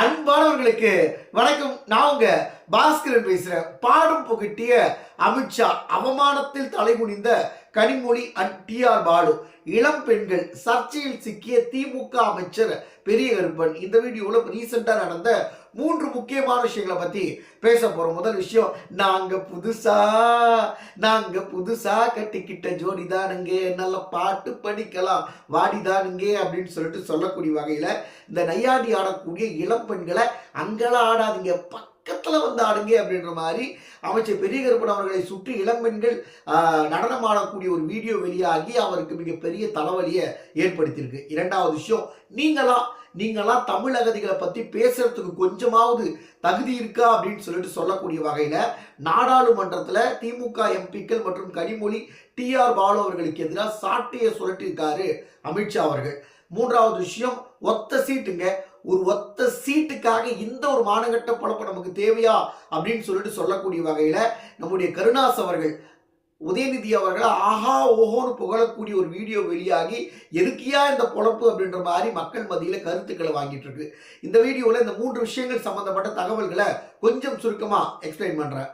அன்பானவர்களுக்கு வணக்கம். நான் உங்க பாஸ்கரன் பேசுறேன். பாடம் புகட்டிய அமித்ஷா அவமானத்தில் தலைகுனிந்த Kanimozhi and T R Baalu. இளம் பெண்கள் சர்ச்சையில் சிக்கிய திமுக அமைச்சர் பெரிய கருப்பன் இந்த வீடியோவில் ரீசெண்டா நடந்த மூன்று முக்கியமான விஷயங்களை பத்தி பேச போறோம். முதல் விஷயம் நாங்க புதுசா நாங்க புதுசா கட்டிக்கிட்ட ஜோடி தானுங்க நல்ல பாட்டு படிக்கலாம் வாடிதானுங்க அப்படின்னு சொல்லிட்டு சொல்லக்கூடிய வகையில இந்த நையாண்டி ஆடக்கூடிய இளம் பெண்களை அங்கெல்லாம் ஆடாதீங்க. பக்கத்துல வந்து ஆடுங்க அப்படின்ற மாதிரி அமைச்சர் பெரிய கருப்பன் அவர்களை சுற்றி இளம்பெண்கள் ஆஹ், நடனம் ஆடக்கூடிய ஒரு வீடியோ வெளியாகி அவருக்கு மிகப்பெரிய தலைவலியை ஏற்படுத்தியிருக்கு. இரண்டாவது விஷயம் நீங்களா நீங்களாம் தமிழ் அகதிகளை பத்தி பேசுறதுக்கு கொஞ்சமாவது தகுதி இருக்கா அப்படின்னு சொல்லிட்டு சொல்லக்கூடிய வகையில நாடாளுமன்றத்துல திமுக எம்பிக்கள் மற்றும் கனிமொழி டி ஆர் பாலு அவர்களுக்கு எதிராக சாட்டையை சுரட்டியிருக்காரு அமித்ஷா அவர்கள். மூன்றாவது விஷயம் ஒத்த சீட்டுங்க. ஒரு ஒத்த சீட்டுக்காக இந்த ஒரு மானகட்ட பொழப்பு நமக்கு தேவையா அப்படின்னு சொல்லிட்டு சொல்லக்கூடிய வகையில நம்முடைய கருணாஸ் அவர்கள் உதயநிதி அவர்கள் ஆஹா ஓஹோன்னு புகழக்கூடிய ஒரு வீடியோ வெளியாகி எதுக்கியா இந்த பொழப்பு அப்படின்ற மாதிரி மக்கள் மத்தியில் கருத்துக்களை வாங்கிட்டு இருக்கு. இந்த வீடியோவில் இந்த மூன்று விஷயங்கள் சம்பந்தப்பட்ட தகவல்களை கொஞ்சம் சுருக்கமாக எக்ஸ்பிளைன் பண்ணுறேன்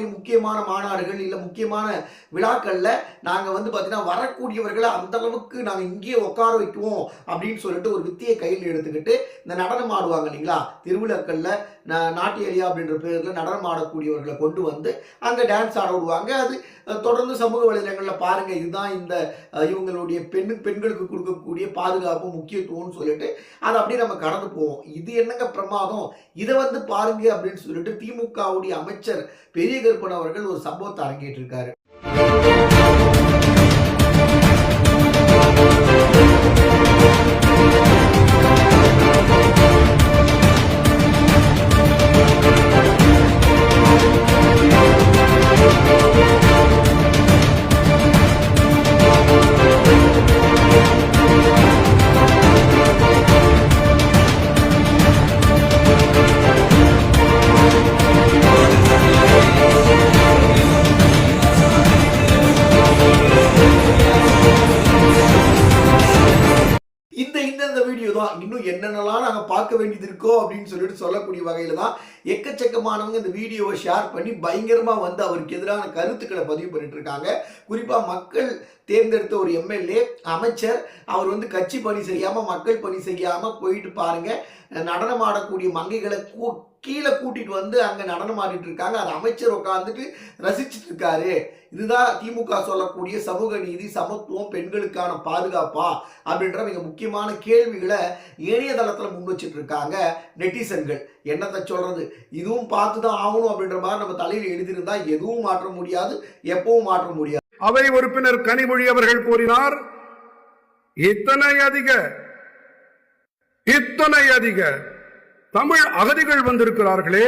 திமுகவுடைய முக்கியமான மாநாடுகள் இல்லை முக்கியமான விழாக்களில் நாங்கள் வந்து பார்த்திங்கன்னா வரக்கூடியவர்களை அந்த அளவுக்கு நாங்கள் இங்கேயே உட்கார வைக்குவோம் அப்படின்னு சொல்லிட்டு ஒரு வித்தியை கையில் எடுத்துக்கிட்டு இந்த நடனம் ஆடுவாங்க இல்லைங்களா? திருவிழாக்களில் நாட்டியலியா அப்படின்ற பேரில் நடனம் ஆடக்கூடியவர்களை கொண்டு வந்து அங்கே டான்ஸ் ஆட விடுவாங்க. அது தொடர்ந்து சமூக வலைதளங்கள்ல பாருங்க இதுதான் இந்த இவங்களுடைய பெண்ணு பெண்களுக்கு கொடுக்கக்கூடிய பாதுகாப்பு முக்கியத்துவம்னு சொல்லிட்டு அதை அப்படியே நம்ம கடந்து போவோம். இது என்னங்க பிரமாதம்? இதை வந்து பாருங்க அப்படின்னு சொல்லிட்டு திமுகவுடைய அமைச்சர் பெரிய கருப்பன் அவர்கள் ஒரு சம்பவத்தை அரங்கேற்றிருக்காரு. இன்னும் என்னென்னலாம் நாங்கள் பார்க்க வேண்டியது இருக்கோ அப்படின்னு சொல்லிட்டு சொல்லக்கூடிய வகையில தான் எக்கச்சக்கமானவங்க இந்த வீடியோவை ஷேர் பண்ணி பயங்கரமா வந்து அவருக்கு எதிரான கருத்துக்களை பதிவு பண்ணிட்டு இருக்காங்க. குறிப்பா மக்கள் தேர்ந்தெடுத்த ஒரு எம்எல்ஏ அமைச்சர் அவர் வந்து கட்சி பணி செய்யாம மக்கள் பணி செய்யாம போயிட்டு பாருங்க. நடனம் ஆடக்கூடிய மங்கைகளை கூ கீழே கூட்டிட்டு வந்து அங்க நடனமாடிட்டு இருக்காங்க. அது அமைச்சர் உட்காந்துட்டு ரசிச்சுட்டு இருக்காரு. இதுதான் திமுக சொல்லக்கூடிய சமூக நீதி சமத்துவம் பெண்களுக்கான பாதுகாப்பா அப்படின்ற மிக முக்கியமான கேள்விகளை இணையதளத்துல முன் வச்சுட்டு இருக்காங்க நெட்டிசன்கள். என்னத்தை சொல்றது? இதுவும் பார்த்து தான் ஆகணும் அப்படின்ற மாதிரி நம்ம தலையில் எழுதியிருந்தா எதுவும் மாற்ற முடியாது எப்பவும் மாற்ற முடியாது. அவை உறுப்பினர் கனிமொழி அவர்கள் கூறினார் இத்தனை அதிக இத்தனை அதிக தமிழ் அகதிகள் வந்திருக்கிறார்களே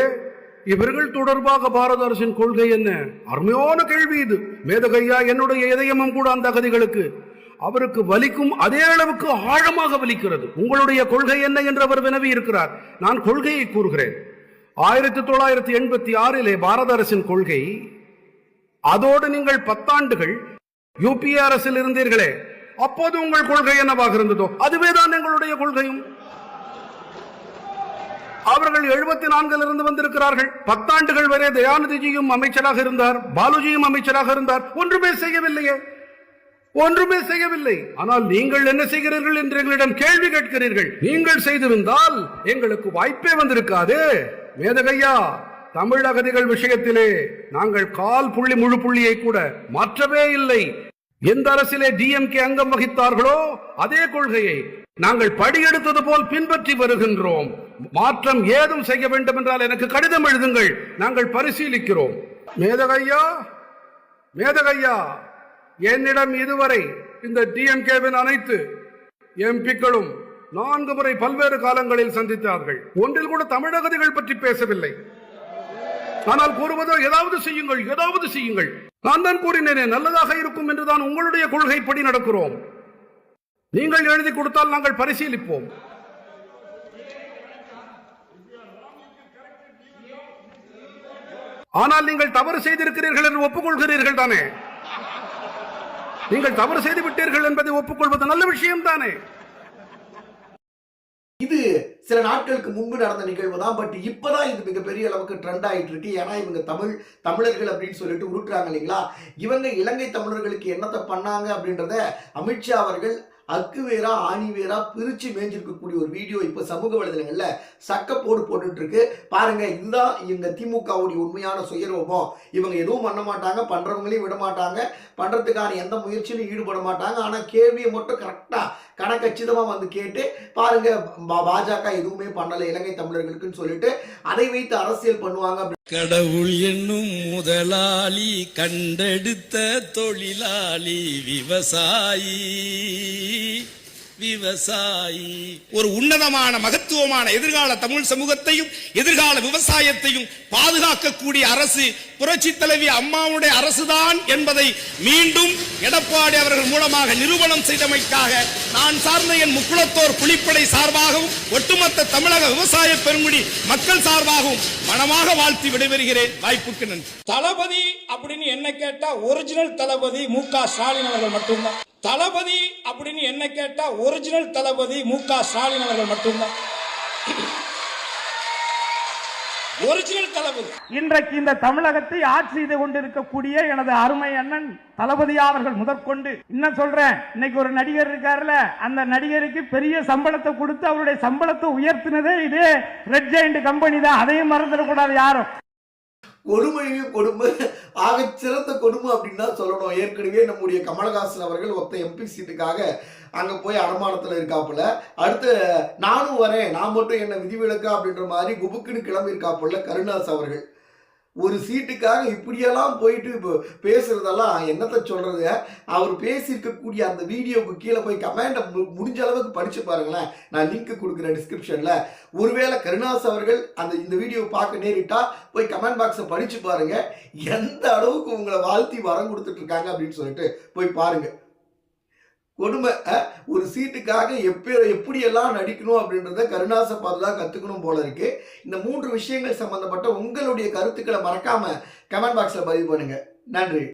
இவர்கள் தொடர்பாக பாரத அரசின் கொள்கை என்ன? அருமையான கேள்வி இது. மேதகையா என்னுடைய இதயமும் கூட அந்த அகதிகளுக்கு. அவருக்கு வலிக்கும் அதே அளவுக்கு ஆழமாக வலிக்கிறது. உங்களுடைய கொள்கை என்ன என்று அவர் வினவி இருக்கிறார். நான் கொள்கையை கூறுகிறேன். ஆயிரத்தி தொள்ளாயிரத்தி எண்பத்தி ஆறிலே பாரத அரசின் கொள்கை அதோடு நீங்கள் பத்தாண்டுகள் யூபிஏ அரசில் இருந்தீர்களே அப்போது உங்கள் கொள்கை என்னவாக இருந்ததோ அதுவே தான் எங்களுடைய கொள்கையும். அவர்கள் எழுபத்தி நான்கில் இருந்து வந்திருக்கிறார்கள். பத்தாண்டுகள் வரை தயாநிதிஜியும் அமைச்சராக இருந்தார் பாலுஜியும் அமைச்சராக இருந்தார். ஒன்றுமே செய்யவில்லையே. ஒன்றுமே செய்யவில்லை. ஆனால் நீங்கள் என்ன செய்கிறீர்கள் என்று எங்களிடம் கேள்வி கேட்கிறீர்கள். நீங்கள் செய்திருந்தால் எங்களுக்கு வாய்ப்பே வந்திருக்காது. மேதகையா தமிழ் அகதிகள் விஷயத்திலே நாங்கள் கால் புள்ளி முழு புள்ளியை கூட மாற்றவே இல்லை. எந்த அரசிலே டிஎம்கே அங்கம் வகித்தார்களோ அதே கொள்கையை நாங்கள் படியெடுத்தது போல் பின்பற்றி வருகின்றோம். மாற்றம் ஏதும் செய்ய வேண்டும் என்றால் எனக்கு கடிதம் எழுதுங்கள். நாங்கள் பரிசீலிக்கிறோம். மேதகையா மேதகையா என்னிடம் இதுவரை இந்த டிஎம்கேவின் அனைத்து எம்பிக்களும் நான்கு முறை பல்வேறு காலங்களில் சந்தித்தார்கள். ஒன்றில் கூட தமிழகதிகள் பற்றி பேசவில்லை. ஆனால் கூறுவதோ ஏதாவது செய்யுங்கள் ஏதாவது செய்யுங்கள். நான் தான் கூறினேனே நல்லதாக இருக்கும் என்றுதான் உங்களுடைய கொள்கைப்படி நடக்கிறோம். நீங்கள் எழுதி கொடுத்தால் நாங்கள் பரிசீலிப்போம். ஆனால் நீங்கள் தவறு செய்திருக்கிறீர்கள் என்று ஒப்புக்கொள்கிறீர்கள் தானே? நீங்கள் தவறு செய்து விட்டீர்கள் என்பதை ஒப்புக்கொள்வது நல்ல விஷயம் தானே இது சில நாட்களுக்கு முன்பு நடந்த நிகழ்வு தான் பட் இப்பதான் இது மிகப்பெரிய அளவுக்கு ட்ரெண்ட் ஆயிட்டு இருக்கு ஏன்னா இவங்க தமிழ் தமிழர்கள் அப்படின்னு சொல்லிட்டு உருட்டுறாங்க இல்லைங்களா? இவங்க இலங்கை தமிழர்களுக்கு என்னத்தை பண்ணாங்க அப்படின்றத அமித்ஷா அவர்கள் அக்கு வேறா ஆணி வேறா பிரித்து மேய்ஞ்சிருக்கக்கூடிய ஒரு வீடியோ இப்போ சமூக வலைதளங்களில் சக்க போடு போட்டுட்ருக்கு. பாருங்கள் இதுதான் இவங்க திமுகவுடைய உண்மையான சுயரூபம். இவங்க எதுவும் பண்ண மாட்டாங்க பண்ணுறவங்களையும் விட மாட்டாங்க. பண்ணுறதுக்கான எந்த முயற்சியிலும் ஈடுபட மாட்டாங்க. ஆனால் கேள்வியை மட்டும் கரெக்டாக கணக்கச்சிதமா வந்து கேட்டு பாருங்க பாஜக எதுவுமே பண்ணலை இலங்கை தமிழர்களுக்குன்னு சொல்லிட்டு அதை வைத்து அரசியல் பண்ணுவாங்க கடவுள் என்னும் முதலாளி கண்டெடுத்த தொழிலாளி விவசாயி விவசாயி. ஒரு உன்னதமான தனித்துவமான எதிர்கால தமிழ் சமூகத்தையும் எதிர்கால விவசாயத்தையும் பாதுகாக்கக்கூடிய அரசு புரட்சி தலைவி அம்மாவுடைய அரசுதான் என்பதை மீண்டும் எடப்பாடி அவர்கள் மூலமாக நிரூபணம் செய்தமைக்காக நான் சார்ந்த என் முக்குளத்தோர் புலிப்படை சார்பாகவும் ஒட்டுமொத்த தமிழக விவசாய பெருங்குடி மக்கள் சார்பாகவும் மனமாக வாழ்த்தி விடைபெறுகிறேன். வாய்ப்புக்கு நன்றி. தளபதி அப்படின்னு என்ன கேட்டா ஒரிஜினல் தளபதி மு க ஸ்டாலின் அவர்கள் மட்டும்தான். தளபதி அப்படின்னு என்ன கேட்டா ஒரிஜினல் தளபதி மு க ஸ்டாலின் அவர்கள் மட்டும்தான். ஒரிஜினல் தளபதி இன்றைக்கு இந்த தமிழகத்தை ஆட்சி செய்து கொண்டிருக்கக்கூடிய எனது அருமை அண்ணன் தளபதியா அவர்கள் முதற்கொண்டு என்ன சொல்றேன்? இன்னைக்கு ஒரு நடிகர் இருக்காருல அந்த நடிகருக்கு பெரிய சம்பளத்தை கொடுத்து அவருடைய சம்பளத்தை உயர்த்தினதே இதே ரெட் ஜெயிண்ட் கம்பெனி தான். அதையும் மறந்துடக்கூடாது யாரும். கொடுமையும் கொடுமை ஆக சிறந்த கொடுமை அப்படின்னு தான் சொல்லணும். ஏற்கனவே நம்முடைய கமலஹாசன் அவர்கள் ஒத்த எம்பி சீட்டுக்காக அங்க போய் அடமானத்துல இருக்காப்புல. அடுத்து நானும் வரேன் நான் மட்டும் என்ன விதிவிலக்கா அப்படின்ற மாதிரி குபுக்குன்னு கிளம்பியிருக்காப்புல கருணாஸ் அவர்கள். ஒரு சீட்டுக்காக இப்படியெல்லாம் போயிட்டு இப்போ பேசுறதெல்லாம் என்னத்தை சொல்றது? அவர் பேசியிருக்கக்கூடிய அந்த வீடியோவுக்கு கீழே போய் கமெண்ட்டை முடிஞ்ச அளவுக்கு படிச்சு பாருங்களேன். நான் லிங்க் கொடுக்குறேன் டிஸ்கிரிப்ஷன்ல ஒருவேளை கருணாஸ் அவர்கள் அந்த இந்த வீடியோ பார்க்க நேரிட்டா போய் கமெண்ட் பாக்ஸை படிச்சு பாருங்க. எந்த அளவுக்கு உங்களை வாழ்த்தி வரம் கொடுத்துட்டு இருக்காங்க அப்படின்னு சொல்லிட்டு போய் பாருங்க. கொடுமை ஒரு சீட்டுக்காக எப்போ எப்படியெல்லாம் நடிக்கணும் அப்படின்றத கருணாசை பார்த்து தான் போல இருக்கு. இந்த மூன்று விஷயங்கள் சம்பந்தப்பட்ட உங்களுடைய கருத்துக்களை மறக்காம கமெண்ட் பாக்ஸில் பதிவு பண்ணுங்க. நன்றி.